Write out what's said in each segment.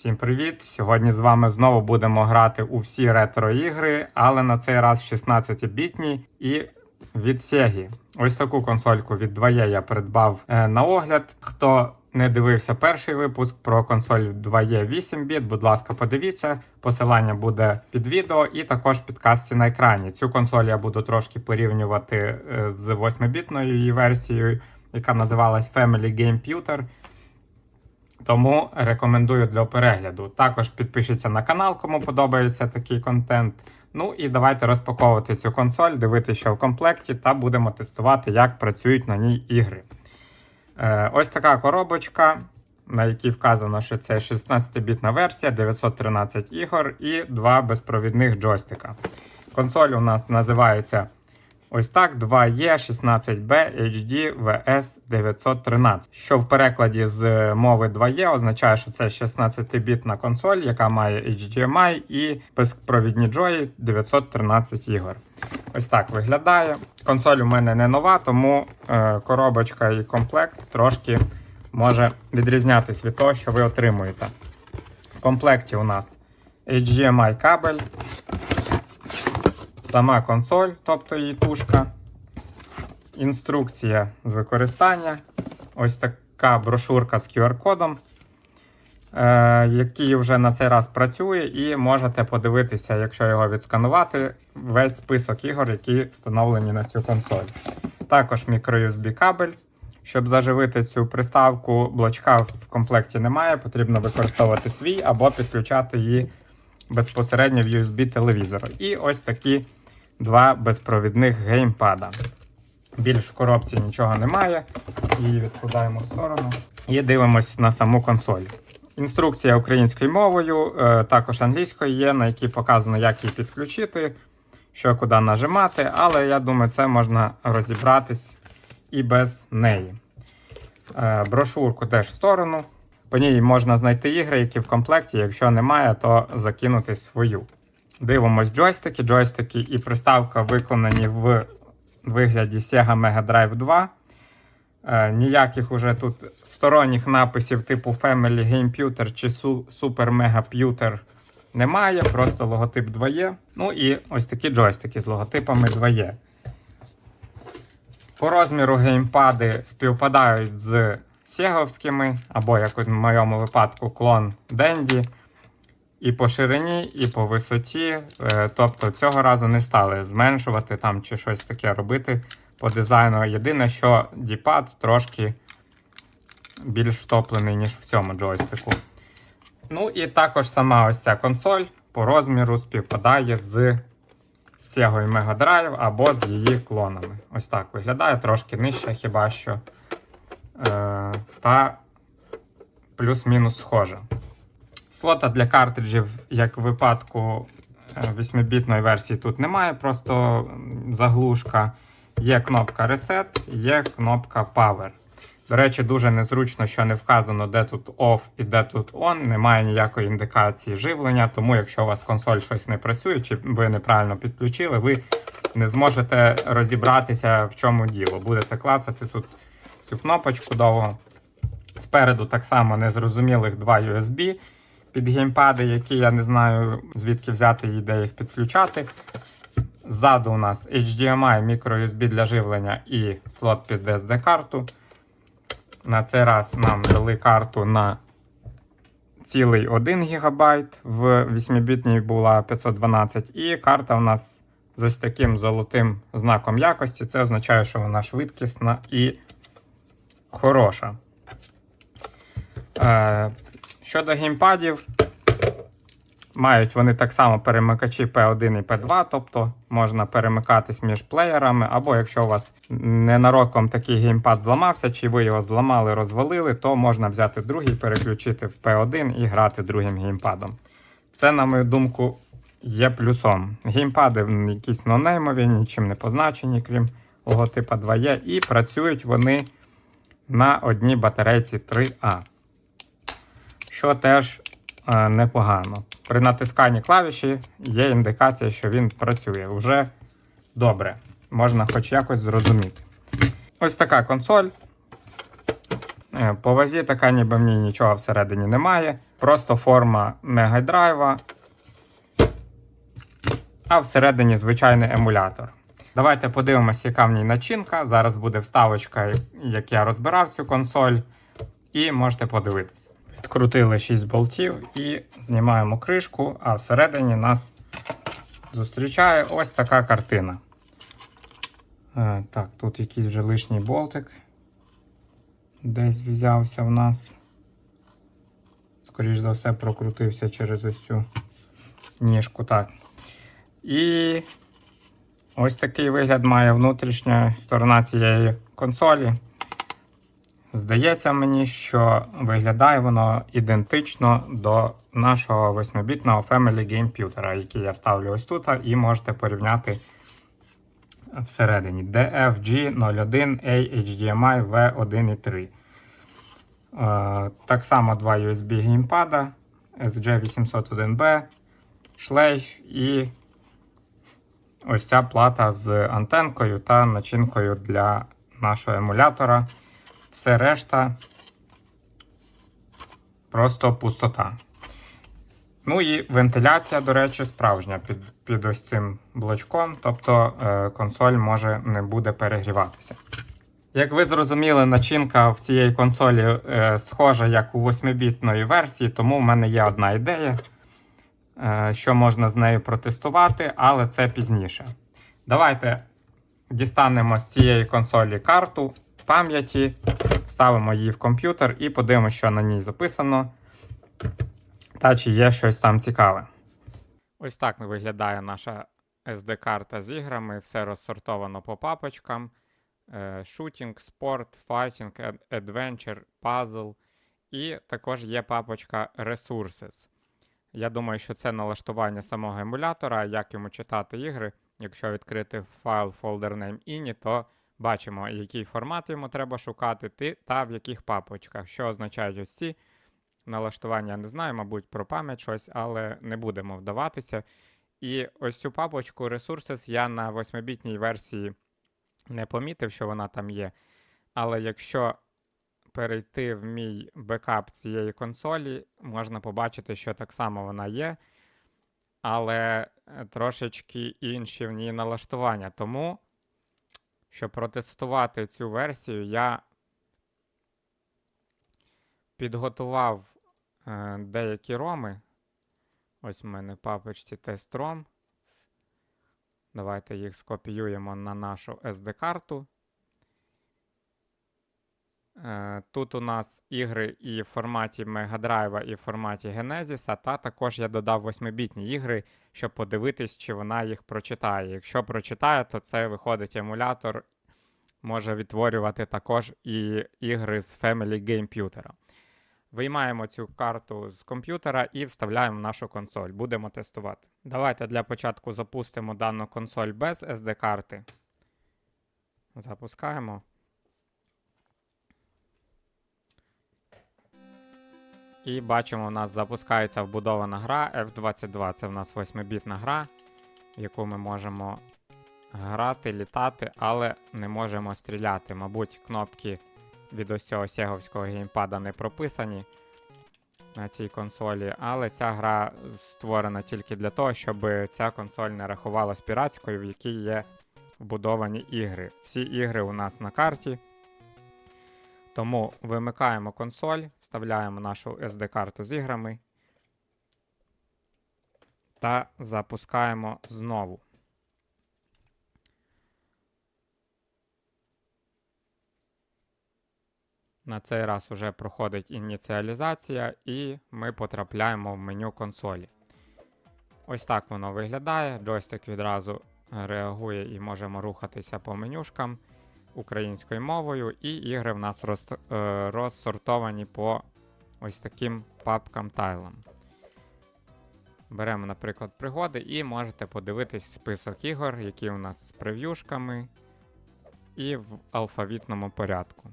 Всім привіт! Сьогодні з вами знову будемо грати у всі ретро-ігри, але на цей раз 16-бітні і від Sega. Ось таку консольку від 2E я придбав е, на огляд. Хто не дивився перший випуск про консоль 2E 8 біт, будь ласка, подивіться. Посилання буде під відео і також в підкасті на екрані. Цю консоль я буду трошки порівнювати е, з 8-бітною її версією, яка називалась Family Game. Тому рекомендую для перегляду. Також підпишіться на канал, кому подобається такий контент. Ну і давайте розпаковувати цю консоль, дивитися, що в комплекті, та будемо тестувати, як працюють на ній ігри. Е, ось така коробочка, на якій вказано, що це 16-бітна версія, 913 ігор і два безпровідних джойстика. Консоль у нас називається Ось так 2E 16B HD VS 913, що в перекладі з мови 2E означає, що це 16-бітна консоль, яка має HDMI і безпровідні джої 913 ігор. Ось так виглядає. Консоль у мене не нова, тому е, коробочка і комплект трошки може відрізнятись від того, що ви отримуєте. В комплекті у нас HDMI кабель, сама консоль, тобто її тушка, інструкція з використання, ось така брошурка з QR-кодом, е, який вже на цей раз працює, і можете подивитися, якщо його відсканувати, весь список ігор, які встановлені на цю консоль. Також microUSB кабель. Щоб заживити цю приставку, блочка в комплекті немає, потрібно використовувати свій або підключати її безпосередньо в USB телевізор. І ось такі два безпровідних геймпада. Більш в коробці нічого немає. Її відкладаємо в сторону. І дивимось на саму консоль. Інструкція українською мовою, е, також англійською є, на якій показано, як її підключити, що куди нажимати, але я думаю, це можна розібратись і без неї. Е, Брошурку теж в сторону. По ній можна знайти ігри, які в комплекті. Якщо немає, то закинути свою. Дивимось джойстики. Джойстики і приставка виконані в вигляді Sega Mega Drive 2. Е, ніяких уже тут сторонніх написів типу Family Game Pewter чи Super Mega Pewter немає. Просто логотип 2E. Ну і ось такі джойстики з логотипами 2E. По розміру геймпади співпадають з сєговськими, або, як у моєму випадку, клон Денді. І по ширині, і по висоті. Е, Тобто цього разу не стали зменшувати там чи щось таке робити по дизайну. Єдине, що діпад трошки більш втоплений, ніж в цьому джойстику. Ну і також сама ось ця консоль по розміру співпадає з Sega Mega Drive або з її клонами. Ось так виглядає, трошки нижче хіба що. Е, та плюс-мінус схожа. Слота для картриджів, як в випадку 8-бітної версії, тут немає, просто заглушка. Є кнопка Reset, є кнопка Power. До речі, дуже незручно, що не вказано, де тут OFF і де тут ON. Немає ніякої індикації живлення, тому якщо у вас консоль щось не працює, чи ви неправильно підключили, ви не зможете розібратися, в чому діло. Будете клацати тут цю кнопочку довго. Спереду так само незрозумілих два USB під геймпади, які я не знаю звідки взяти і де їх підключати. Ззаду у нас HDMI, microUSB для живлення і слот під SD-карту. На цей раз нам дали карту на цілий 1 ГБ. В 8-бітній була 512, і карта у нас з ось таким золотим знаком якості. Це означає, що вона швидкісна і хороша. Щодо геймпадів, мають вони так само перемикачі P1 і P2, тобто можна перемикатись між плеєрами, або якщо у вас ненароком такий геймпад зламався, чи ви його зламали, розвалили, то можна взяти другий, переключити в P1 і грати другим геймпадом. Це, на мою думку, є плюсом. Геймпади якісь нонеймові, нічим не позначені, крім логотипа 2E, і працюють вони на одній батарейці 3А що теж е, непогано. При натисканні клавіші є індикація, що він працює. Вже добре. Можна хоч якось зрозуміти. Ось така консоль. Е, По вазі така ніби в ній нічого всередині немає. просто форма мегадрайва, а всередині звичайний емулятор. Давайте подивимося, яка в ній начинка. Зараз буде вставочка, як я розбирав цю консоль, і можете подивитися. Відкрутили 6 болтів і знімаємо кришку, а всередині нас зустрічає ось така картина. Е, так, тут якийсь вже лишній болтик. Десь взявся в нас. Скоріш за все, прокрутився через ось цю ніжку. Так. І ось такий вигляд має внутрішня сторона цієї консолі. Здається мені, що виглядає воно ідентично до нашого 8-бітного Family Game який я ставлю ось тут, і можете порівняти всередині DFG01A HDMI V1.3. Е, Так само два USB геймпада SG801B, шлейф і ось ця плата з антенкою та начинкою для нашого емулятора. Все решта просто пустота. Ну і вентиляція, до речі, справжня під, під ось цим блочком, тобто е, консоль може не буде перегріватися. Як ви зрозуміли, начинка в цієї консолі е, схожа як у 8-бітної версії, тому в мене є одна ідея, е, що можна з нею протестувати, але це пізніше. Давайте дістанемо з цієї консолі карту пам'яті, вставимо її в комп'ютер і подивимося, що на ній записано. Та чи є щось там цікаве. Ось так виглядає наша SD-карта з іграми. Все розсортовано по папочкам. Shooting, Sport, Fighting, Ad- Adventure, Puzzle. І також є папочка Resources. Я думаю, що це налаштування самого емулятора, як йому читати ігри. Якщо відкрити файл folder name ini, то бачимо, який формат йому треба шукати ти- та в яких папочках. Що означають ось налаштування, я не знаю, мабуть, про пам'ять щось, але не будемо вдаватися. І ось цю папочку Resources я на 8-бітній версії не помітив, що вона там є. Але якщо перейти в мій бекап цієї консолі, можна побачити, що так само вона є. Але е, трошечки інші в ній налаштування. Тому, щоб протестувати цю версію, я підготував е, деякі роми. Ось в мене папочці тест-ром. Давайте їх скопіюємо на нашу SD-карту. Е, Тут у нас ігри і в форматі Drive, і в форматі Genesis, та також я додав 8-бітні ігри, щоб подивитись, чи вона їх прочитає. Якщо прочитає, то це виходить емулятор, може відтворювати також і ігри з Family Game Виймаємо цю карту з комп'ютера і вставляємо в нашу консоль. Будемо тестувати. Давайте для початку запустимо дану консоль без SD-карти. Запускаємо. І бачимо, у нас запускається вбудована гра F22. Це в нас 8-бітна гра, яку ми можемо грати, літати, але не можемо стріляти. Мабуть, кнопки від ось цього сеговського геймпада не прописані на цій консолі, але ця гра створена тільки для того, щоб ця консоль не рахувалась піратською, в якій є вбудовані ігри. Всі ігри у нас на карті. Тому вимикаємо консоль, вставляємо нашу SD-карту з іграми та запускаємо знову. На цей раз вже проходить ініціалізація, і ми потрапляємо в меню консолі. Ось так воно виглядає. Джойстик відразу реагує і можемо рухатися по менюшкам українською мовою, і ігри в нас роз, е, розсортовані по ось таким папкам тайлам. Беремо, наприклад, пригоди, і можете подивитись список ігор, які у нас з прев'юшками, і в алфавітному порядку.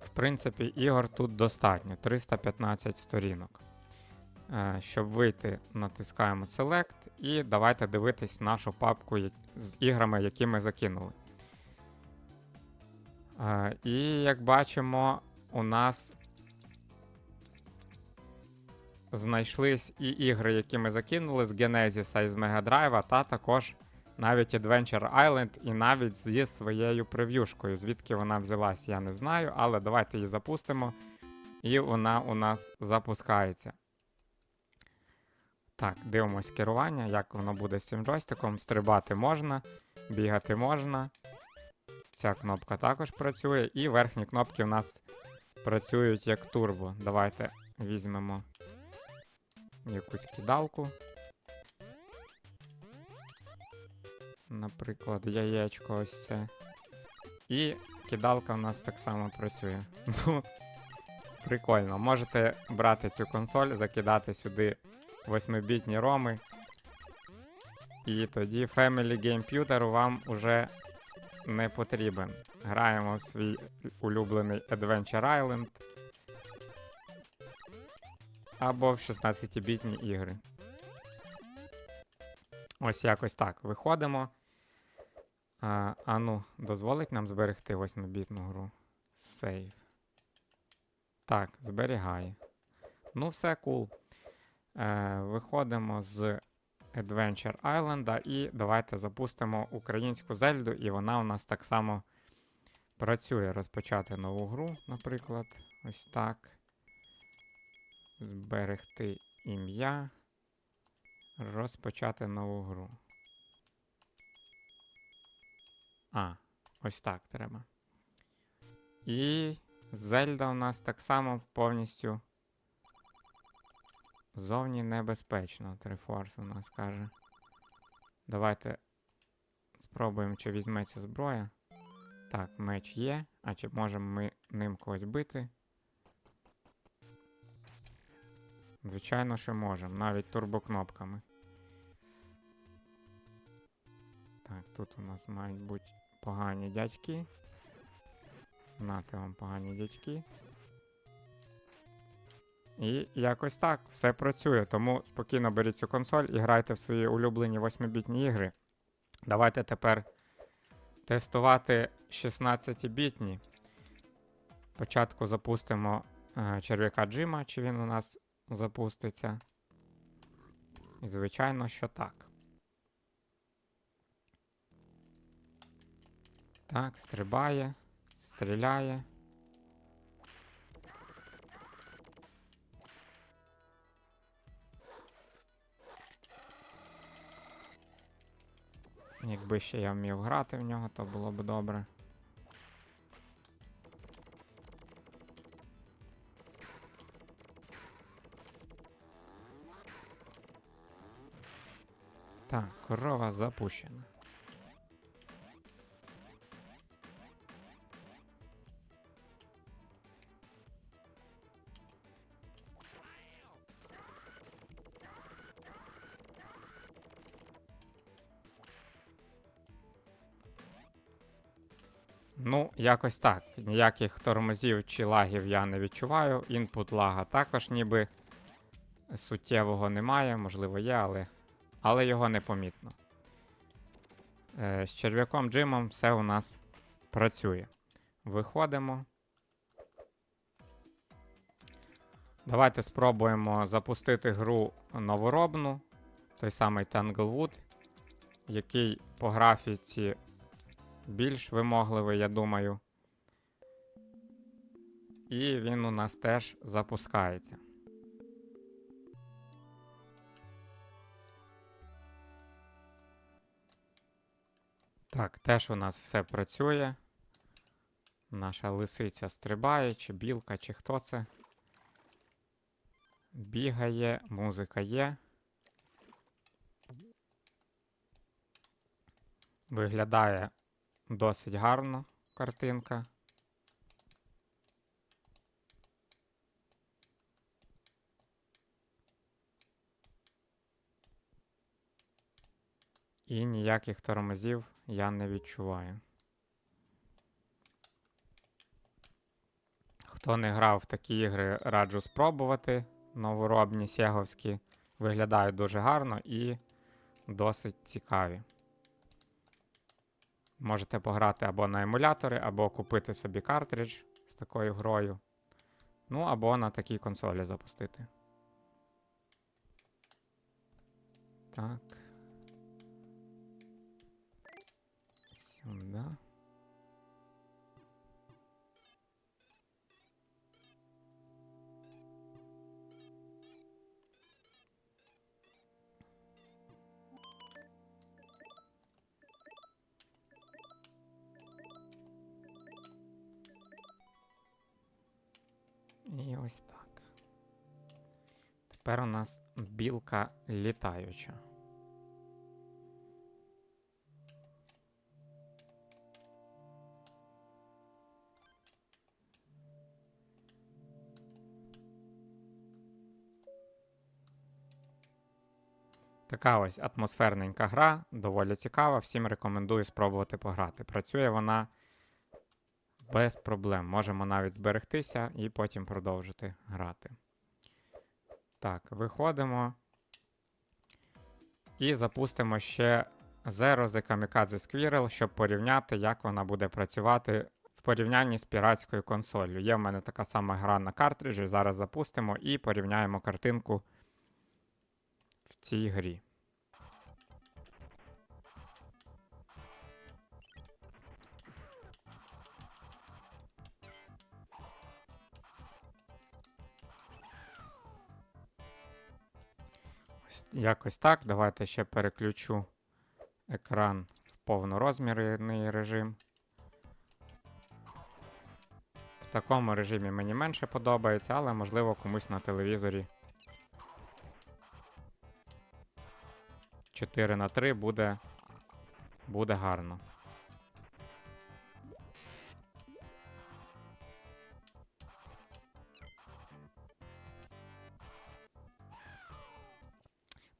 В принципі, ігор тут достатньо 315 сторінок. Е, Щоб вийти, натискаємо Select і давайте дивитись нашу папку з іграми, які ми закинули. Е, і як бачимо, у нас знайшлись і ігри, які ми закинули з Genesis і з Mega Drive, та також навіть Adventure Island, і навіть зі своєю прев'юшкою. Звідки вона взялась, я не знаю, але давайте її запустимо. І вона у нас запускається. Так, дивимось керування, як воно буде з цим джойстиком. Стрибати можна, бігати можна. Ця кнопка також працює, і верхні кнопки у нас працюють як турбо. Давайте візьмемо якусь кидалку. Наприклад, яєчко ось це. І кидалка у нас так само працює. Ну, прикольно. Можете брати цю консоль, закидати сюди 8-бітні роми. І тоді Family Game вам уже не потрібен. Граємо в свій улюблений Adventure Island. Або в 16-бітні ігри. Ось якось так. Виходимо. А, а ну, дозволить нам зберегти 8-бітну гру. Сейв. Так, зберігає. Ну, все кул. Е, виходимо з Adventure Island і давайте запустимо українську зельду, і вона у нас так само працює. Розпочати нову гру, наприклад. Ось так. Зберегти ім'я. Розпочати нову гру. А, ось так треба. І Зельда у нас так само повністю зовні небезпечно. Трифорс у нас каже. Давайте спробуємо, чи візьметься зброя. Так, меч є. А чи можемо ми ним когось бити? Звичайно, що можемо, навіть турбокнопками. Так, тут у нас мають бути погані дядьки. Нате вам погані дядьки. І якось так все працює. Тому спокійно беріть цю консоль і грайте в свої улюблені 8-бітні ігри. Давайте тепер тестувати 16-бітні. Спочатку запустимо е, черв'яка Джима, чи він у нас запуститься. І звичайно, що так. Так, стрибає, стріляє. Якби ще я вмів грати в нього, то було б добре. Так, корова запущена. Ну, якось так. Ніяких тормозів чи лагів я не відчуваю. Інпут лага також ніби суттєвого немає, можливо, є, але, але його непомітно. Е, з черв'яком Джимом все у нас працює. Виходимо. Давайте спробуємо запустити гру новоробну, той самий Tanglewood, який по графіці більш вимогливий, я думаю. І він у нас теж запускається. Так, теж у нас все працює. Наша лисиця стрибає, чи білка, чи хто це. Бігає, музика є. Виглядає Досить гарно картинка. І ніяких тормозів я не відчуваю. Хто не грав в такі ігри, раджу спробувати. Новоробні сєговські виглядають дуже гарно і досить цікаві. Можете пограти або на емулятори, або купити собі картридж з такою грою. Ну, або на такій консолі запустити. Так. Ось так. Тепер у нас білка літаюча. Така ось атмосферненька гра, доволі цікава. Всім рекомендую спробувати пограти. Працює вона без проблем. Можемо навіть зберегтися і потім продовжити грати. Так, виходимо і запустимо ще Zero The Kamikaze Squirrel, щоб порівняти, як вона буде працювати в порівнянні з піратською консолью. Є в мене така сама гра на картриджі. Зараз запустимо і порівняємо картинку в цій грі. Якось так. Давайте ще переключу екран в повнорозмірний режим. В такому режимі мені менше подобається, але можливо комусь на телевізорі 4 на 3 буде, буде гарно.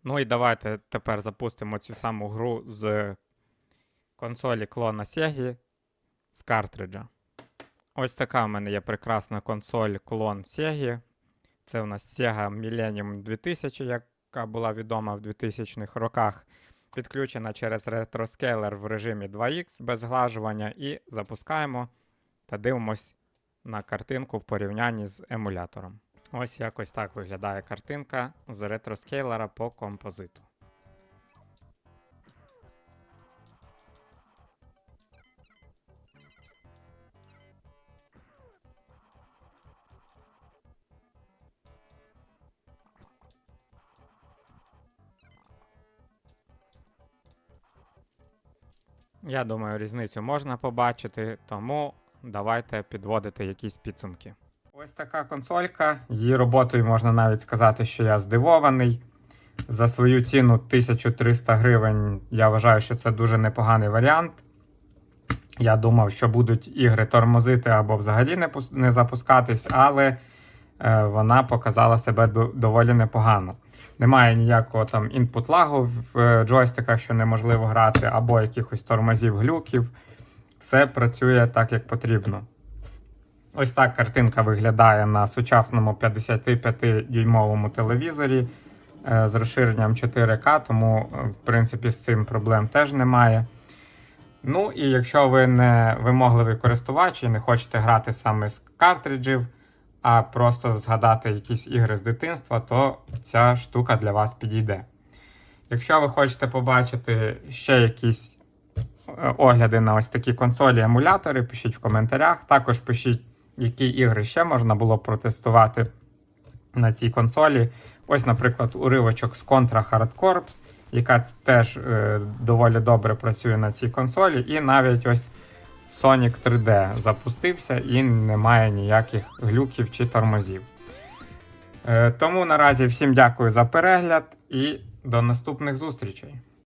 Ну і давайте тепер запустимо цю саму гру з консолі клона Sega з картриджа. Ось така в мене є прекрасна консоль клон Sega. Це у нас Sega Millennium 2000, яка була відома в 2000-х роках. Підключена через ретроскейлер в режимі 2X без зглажування. І запускаємо та дивимось на картинку в порівнянні з емулятором. Ось якось так виглядає картинка з ретроскейлера по композиту. Я думаю, різницю можна побачити, тому давайте підводити якісь підсумки. Ось така консолька. Її роботою можна навіть сказати, що я здивований. За свою ціну 1300 гривень я вважаю, що це дуже непоганий варіант. Я думав, що будуть ігри тормозити або взагалі не, не запускатись, але е, вона показала себе до- доволі непогано. Немає ніякого там інпут лагу в е, джойстиках, що неможливо грати, або якихось тормозів, глюків. Все працює так, як потрібно. Ось так картинка виглядає на сучасному 55-дюймовому телевізорі е, з розширенням 4К, тому, е, в принципі, з цим проблем теж немає. Ну і якщо ви не вимогливий користувач і не хочете грати саме з картриджів, а просто згадати якісь ігри з дитинства, то ця штука для вас підійде. Якщо ви хочете побачити ще якісь е, огляди на ось такі консолі, емулятори, пишіть в коментарях. Також пишіть, які ігри ще можна було протестувати на цій консолі. Ось, наприклад, уривочок з Contra Hard Corps, яка теж е, доволі добре працює на цій консолі. І навіть ось Sonic 3D запустився і немає ніяких глюків чи тормозів. Е, тому наразі всім дякую за перегляд і до наступних зустрічей.